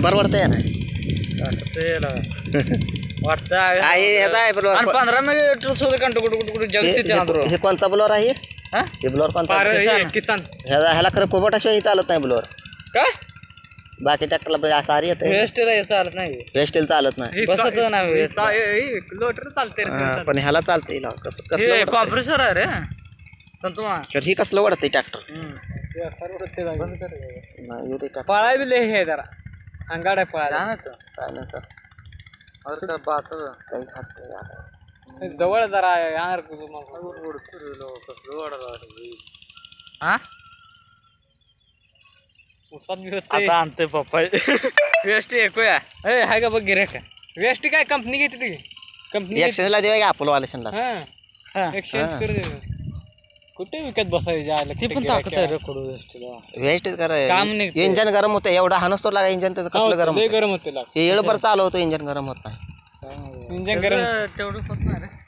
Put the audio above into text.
बरोबर वाटतं या पंधरा मिनिट सुद्धा हे कोणचा ब्लोअर आहे? हे? ब्लोअर कोणता ह्याला खरं पोपटाशिवाय चालत नाही ब्लोअर काय? बाकी ट्रॅक्टरला असं आरी येतं वेस्टला हे चालत नाही वेस्टेल चालत नाही बसत नाही लोटर चालते हा, पण ह्याला चालतंय कसं कसलं हे? कॉम्प्रेसर आहे रे संतुमा तर ही कसलं वाटतंय ट्रॅक्टर नाही येऊ दे ट्रॅक्टर पळाय बी लय हे जरा अंगाड पळायला सायलेन्सर काही खास नाही आता. जवळ जरा येणार हा आता आणतोय पप्पा वेस्ट ऐकूया. ए हाय का बघ गिरे का वेस्ट काय कंपनी घेते ती? कंपनी एक्सचेंजला देवा का अपोलो वालेशनला एक्सचेंज कर दे. कुठे विकत बसायचे ती पण ताकद आहे? रे कडू वेस्टला वेस्टच काम निघतं. करा इंजन गरम होतं एवढा हानस तो लागा इंजन त्याचं. कसलं गरम लय होतं गरम होते लाग. हे येळभर चालू होतं इंजन गरम होत नाही. इंजन गरम. तेवढं होत नाही रे.